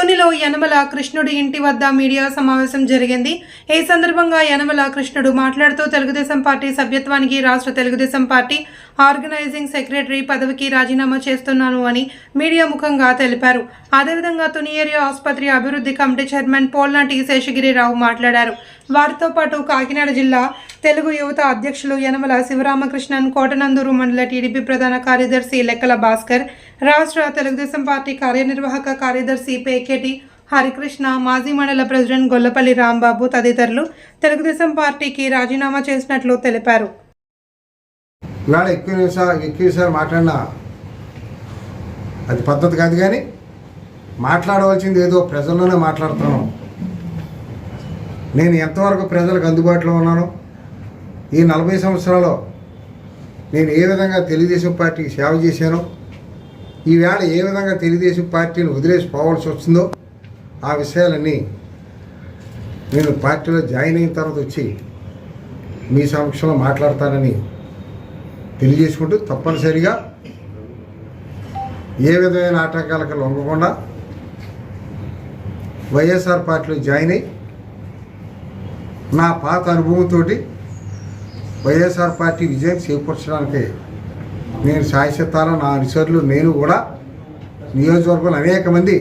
తునిలో యనమల కృష్ణుడి ఇంటి వద్ద మీడియా సమావేశం జరిగింది. ఈ సందర్భంగా యనమల కృష్ణుడు మాట్లాడుతూ తెలుగుదేశం పార్టీ సభ్యత్వానికి రాష్ట్ర తెలుగుదేశం పార్టీ ఆర్గనైజింగ్ సెక్రటరీ పదవికి రాజీనామా చేస్తున్నాను అని మీడియా ముఖంగా తెలిపారు. అదేవిధంగా తుని ఏరియా ఆసుపత్రి అభివృద్ధి కమిటీ చైర్మన్ పోల్నాటి శేషగిరిరావు మాట్లాడారు. వారితో పాటు కాకినాడ జిల్లా తెలుగు యువత అధ్యక్షులు యనమల శివరామకృష్ణన్ కోటనందూరు మండల టీడీపీ ప్రధాన కార్యదర్శి లెక్కల భాస్కర్ రాష్ట్ర తెలుగుదేశం పార్టీ కార్యనిర్వాహక కార్యదర్శి చెట్టి హరికృష్ణ మాజీ మండల ప్రెసిడెంట్ గొల్లపల్లి రాంబాబు తదితరులు తెలుగుదేశం పార్టీకి రాజీనామా చేసినట్లు తెలిపారు. ఇవాళ ఎక్కువ నిమిషాలు ఎక్కువ నిమిషాలు మాట్లాడినా అది పద్ధతి కాదు కానీ మాట్లాడవలసింది ఏదో ప్రజల్లోనే మాట్లాడుతున్నాను నేను ఎంతవరకు ప్రజలకు అందుబాటులో ఉన్నాను ఈ నలభై సంవత్సరాల్లో నేను ఏ విధంగా తెలుగుదేశం పార్టీకి సేవ చేశానో ఈవేళ ఏ విధంగా తెలుగుదేశం పార్టీని వదిలేసి పోవాల్సి వస్తుందో ఆ విషయాలన్నీ నేను పార్టీలో జాయిన్ అయిన తర్వాత వచ్చి మీ సమక్షంలో మాట్లాడతానని తెలియజేసుకుంటూ తప్పనిసరిగా ఏ విధమైన ఆటంకాలకు లొంగకుండా వైఎస్ఆర్ పార్టీలో జాయిన్ అయ్యి నా పాత అనుభవంతో వైఎస్ఆర్ పార్టీ విజయం చేకూర్చడానికి నేను శాశ్వతాల నా అనుచరులు నేను కూడా నియోజకవర్గంలో అనేక మంది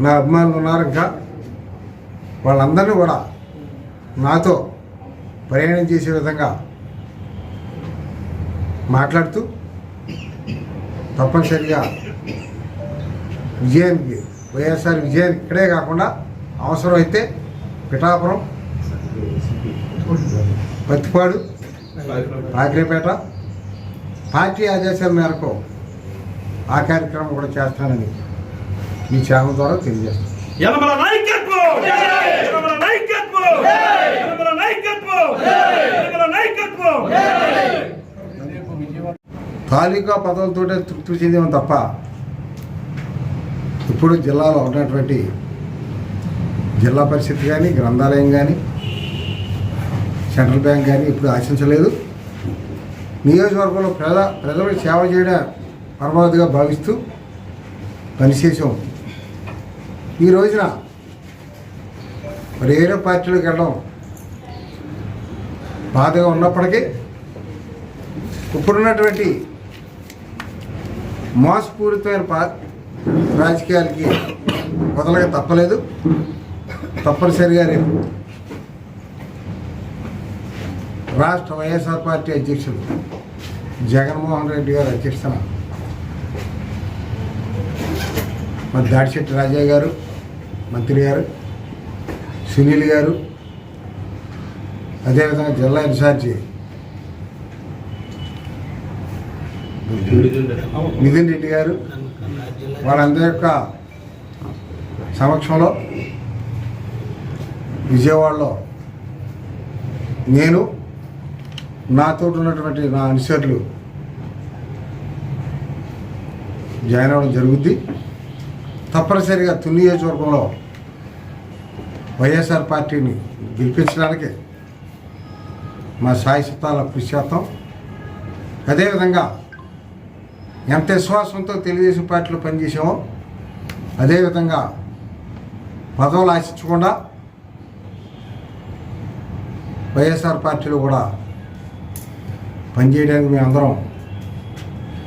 నా అభిమానులు ఉన్నారు ఇంకా. వాళ్ళందరినీ కూడా నాతో ప్రయాణం చేసే విధంగా మాట్లాడుతూ తప్పనిసరిగా విజయానికి వైఎస్ఆర్ విజయానికి ఇక్కడే కాకుండా అవసరమైతే పిఠాపురం పత్తిపాడు పాకిరేపేట పార్టీ ఆదేశాల మేరకు ఆ కార్యక్రమం కూడా చేస్తానని మీ ఛానల్ ద్వారా తెలియజేస్తాను. తాలూకా పదవులతోటే తృప్తి చెందాం తప్ప ఇప్పుడు జిల్లాలో ఉన్నటువంటి జిల్లా పరిషత్ కానీ గ్రంథాలయం కానీ సెంట్రల్ బ్యాంక్ కానీ ఇప్పుడు ఆశించలేదు. నియోజకవర్గంలో ప్రజ ప్రజలకు సేవ చేయడం పరమావధిగా భావిస్తూ పనిచేసాం ఈ రోజున మరి వేరే పార్టీలోకి వెళ్ళడం బాధగా ఉన్నప్పటికీ ఇప్పుడున్నటువంటి మోసపూరితమైన పా రాజకీయాలకి వదలక తప్పలేదు. తప్పనిసరిగా రేపు రాష్ట్ర వైఎస్ఆర్ పార్టీ అధ్యక్షుడు జగన్మోహన్ రెడ్డి గారు అధ్యక్షతన మరి దాడిశెట్టి రాజయ్య గారు మంత్రి గారు సునీల్ గారు అదేవిధంగా జిల్లా ఇన్ఛార్జి మిథున్ రెడ్డి గారు వాళ్ళందరి యొక్క సమక్షంలో విజయవాడలో నేను నాతో ఉన్నటువంటి నా అనుసరులు జాయిన్ అవ్వడం జరుగుద్ది. తప్పనిసరిగా తుని నియోజకవర్గంలో వైఎస్ఆర్ పార్టీని గెలిపించడానికి మా సాయి సత్తాల కృషి చేస్తాం. అదేవిధంగా ఎంత విశ్వాసంతో తెలుగుదేశం పార్టీలో పనిచేసామో అదేవిధంగా పదవులు ఆశించకుండా వైఎస్ఆర్ పార్టీలో కూడా పనిచేయడానికి మేము అందరం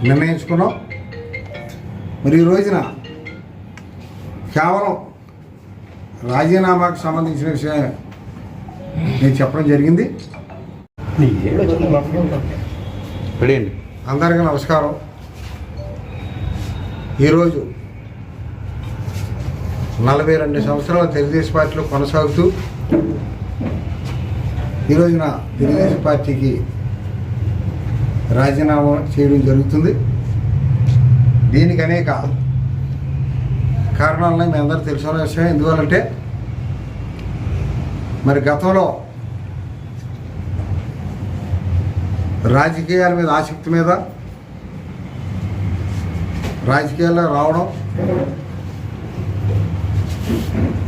నిర్ణయించుకున్నాం. మరి ఈ రోజున కేవలం రాజీనామాకు సంబంధించిన విషయం నేను చెప్పడం జరిగింది. అందరికీ నమస్కారం. ఈరోజు నలభై రెండు సంవత్సరాల తెలుగుదేశం పార్టీలో కొనసాగుతూ ఈ రోజున తెలుగుదేశం పార్టీకి రాజీనామా చేయడం జరుగుతుంది. దీనికి అనేక కారణాలని మీ అందరూ తెలుసుకున్న విషయం ఎందువల్లంటే మరి గతంలో రాజకీయాల మీద ఆసక్తి మీద రాజకీయాల్లో రావడం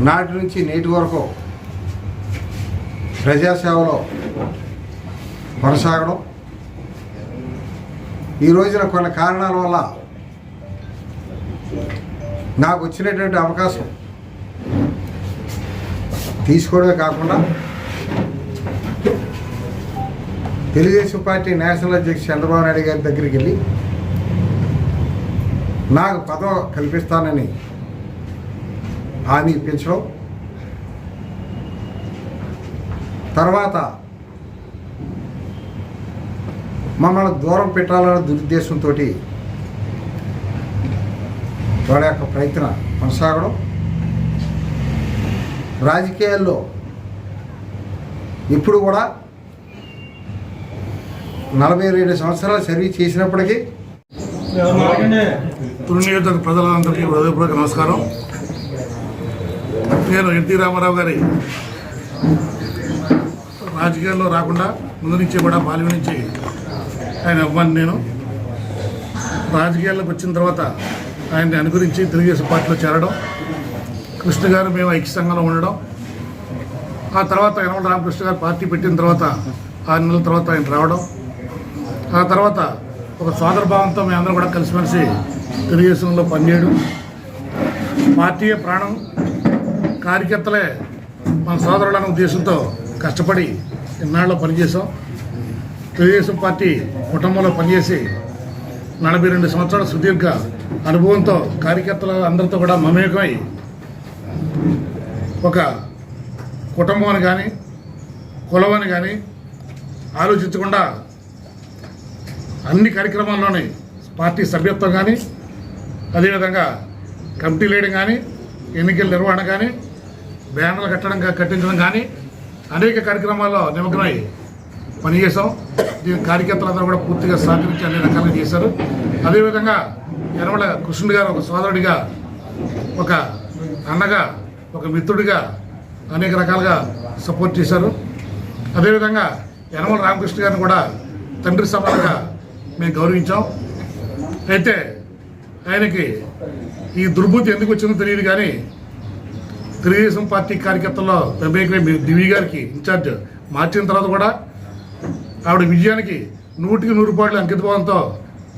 నాటి నుంచి నేటి వరకు ప్రజాసేవలో కొనసాగడం ఈ రోజున కొన్ని కారణాల వల్ల నాకు వచ్చినటువంటి అవకాశం తీసుకోవడమే కాకుండా తెలుగుదేశం పార్టీ నేషనల్ అధ్యక్షుడు చంద్రబాబు నాయుడు గారి దగ్గరికి వెళ్ళి నాకు పదవి కల్పిస్తానని హామీ ఇప్పించడం తర్వాత మమ్మల్ని దూరం పెట్టాలనే దురుద్దేశంతో వాళ్ళ యొక్క ప్రయత్నం కొనసాగడం. రాజకీయాల్లో ఇప్పుడు కూడా నలభై రెండు సంవత్సరాలు సర్వీస్ చేసినప్పటికీ తుని ప్రజలందరికీ హృదయపూర్వక నమస్కారం. నేను ఎన్టీ రామారావు గారి రాజకీయాల్లో రాకుండా ముందు నుంచి కూడా బాల్యం నుంచి ఆయన అభిమాని నేను. రాజకీయాల్లోకి వచ్చిన తర్వాత ఆయన్ని అనుగురించి తెలుగుదేశం పార్టీలో చేరడం కృష్ణ గారు మేము ఐక్య సంఘంలో ఉండడం ఆ తర్వాత యనమల రామకృష్ణ గారు పార్టీ పెట్టిన తర్వాత ఆరు నెలల తర్వాత ఆయన రావడం ఆ తర్వాత ఒక సోదరభావంతో మేమందరం కూడా కలిసిమెలిసి తెలుగుదేశంలో పనిచేయడం. పార్టీయే ప్రాణం కార్యకర్తలే మన సోదరులనే ఉద్దేశంతో కష్టపడి ఇన్నాళ్ళు పనిచేసాం తెలుగుదేశం పార్టీ కుటుంబంలో పనిచేసి నలభై రెండు సంవత్సరాల సుదీర్ఘ అనుభవంతో కార్యకర్తల అందరితో కూడా మమేకమై ఒక కుటుంబం అని కానీ కులం అని కానీ ఆలోచించకుండా అన్ని కార్యక్రమాల్లోని పార్టీ సభ్యత్వం కానీ అదేవిధంగా కమిటీ లేయడం కానీ ఎన్నికల నిర్వహణ కానీ బ్యానర్లు కట్టడం కట్టించడం కానీ అనేక కార్యక్రమాల్లో నిమగ్నమై పనిచేసాం దీని కార్యకర్తలందరూ కూడా పూర్తిగా సహకరించి అన్ని రకాలుగా చేశారు. అదేవిధంగా యనమల కృష్ణుడు గారు ఒక సోదరుడిగా ఒక అన్నగా ఒక మిత్రుడిగా అనేక రకాలుగా సపోర్ట్ చేశారు. అదేవిధంగా యనమల రామకృష్ణ గారిని కూడా తండ్రి సమానంగా మేము గౌరవించాం. అయితే ఆయనకి ఈ దుర్బుద్ధి ఎందుకు వచ్చిందో తెలియదు కానీ తెలుగుదేశం పార్టీ కార్యకర్తల్లో ప్రమేకమే దివి గారికి ఇన్ఛార్జ్ మార్చిన తర్వాత కూడా ఆవిడ విజయానికి నూటికి నూరు రూపాయలు అంకితభావంతో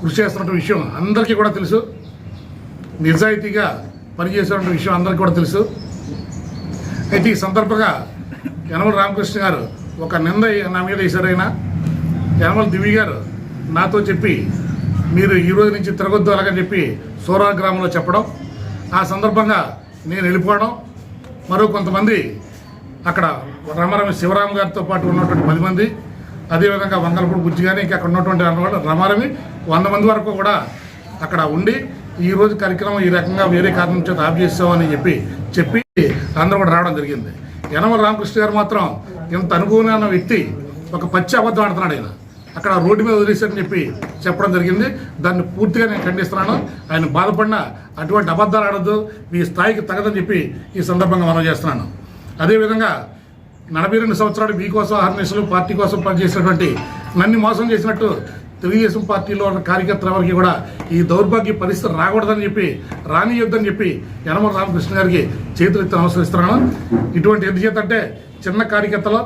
కృషి చేస్తున్న విషయం అందరికీ కూడా తెలుసు. నిజాయితీగా పనిచేస్తున్న విషయం అందరికీ కూడా తెలుసు. అయితే ఈ సందర్భంగా యనమల రామకృష్ణ గారు ఒక నింద నా మీద వేశారైనా యనమల దివి గారు నాతో చెప్పి మీరు ఈ రోజు నుంచి తిరగొద్దు అలాగని చెప్పి సోరా గ్రామంలో చెప్పడం. ఆ సందర్భంగా నేను వెళ్ళిపోవడం. మరో కొంతమంది అక్కడ రమారమి శివరామ్ గారితో పాటు ఉన్నటువంటి పది మంది అదేవిధంగా వంగలపూడి బుజ్జి కానీ ఇంకా అక్కడ ఉన్నటువంటి అన్నవాళ్ళు రమారమి వంద మంది వరకు కూడా అక్కడ ఉండి ఈ రోజు కార్యక్రమం ఈ రకంగా వేరే కారణం చేత ఆఫ్ చేస్తామని చెప్పి చెప్పి అందరూ కూడా రావడం జరిగింది. యనమల రామకృష్ణ గారు మాత్రం ఇంత అనుభవమైన వ్యక్తి ఒక పచ్చి అబద్ధం ఆడుతున్నాడు ఆయన. అక్కడ రోడ్డు మీద వదిలేశారని చెప్పి చెప్పడం జరిగింది. దాన్ని పూర్తిగా నేను ఖండిస్తున్నాను. ఆయన బాధపడిన అటువంటి అబద్ధాలు ఆడద్దు మీ స్థాయికి తగదని చెప్పి ఈ సందర్భంగా మనం చేస్తున్నాను. అదేవిధంగా నలభై రెండు సంవత్సరాలు మీకోసం ఆర్గనైజేషన్లు పార్టీ కోసం పనిచేసినటువంటి నన్ను మోసం చేసినట్టు తెలుగుదేశం పార్టీలో ఉన్న కార్యకర్తల వరకు కూడా ఈ దౌర్భాగ్య పరిస్థితి రాకూడదని చెప్పి రానియొద్దని చెప్పి యనమల రామకృష్ణ గారికి చేతులెత్తి నమస్కరిస్తున్నాను ఇటువంటి ఎందుచేతంటే చిన్న కార్యకర్తలు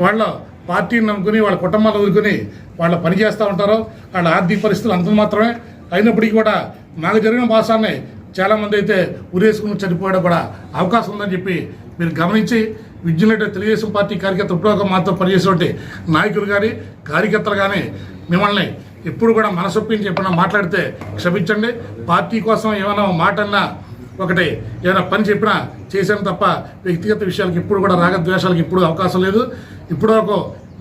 వాళ్ళ పార్టీని నమ్ముకుని వాళ్ళ కుటుంబాలు వదులుకుని వాళ్ళ పని చేస్తూ ఉంటారు. వాళ్ళ ఆర్థిక పరిస్థితులు అంత మాత్రమే. అయినప్పటికీ కూడా నాకు జరిగిన భాషాన్ని చాలామంది అయితే ఉరేసుకుని చనిపోయడం కూడా అవకాశం ఉందని చెప్పి మీరు గమనించి విద్యున్నట్టు తెలుగుదేశం పార్టీ కార్యకర్త ఇప్పుడు మాతో పనిచేసేటువంటి నాయకులు కానీ కార్యకర్తలు కానీ మిమ్మల్ని ఎప్పుడు కూడా మనసొప్పించి ఎప్పుడైనా మాట్లాడితే క్షమించండి. పార్టీ కోసం ఏమైనా మాట అన్నా ఒకటి ఏమైనా పని చెప్పినా చేశాను తప్ప వ్యక్తిగత విషయాలకు ఇప్పుడు కూడా రాగద్వేషాలకు ఇప్పుడు అవకాశం లేదు. ఇప్పుడు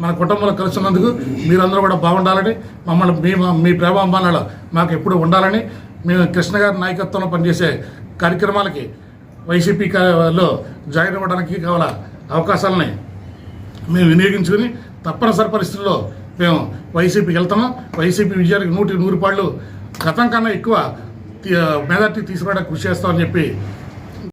మన కుటుంబంలో కలిసినందుకు మీరందరూ కూడా బాగుండాలని మమ్మల్ని మీ మీ ప్రేమాభిమానాలు మాకు ఎప్పుడు ఉండాలని మేము కృష్ణ గారి నాయకత్వంలో పనిచేసే కార్యక్రమాలకి వైసీపీ లో జాయిన్ అవ్వడానికి కావాలా అవకాశాలని మేము వినియోగించుకుని తప్పనిసరి పరిస్థితుల్లో మేము వైసీపీకి వెళ్తాము. వైసీపీ విజయానికి నూటి నూరు పాళ్ళు గతం కన్నా ఎక్కువ మెజార్టీ తీసుకురావడానికి కృషి చేస్తామని చెప్పి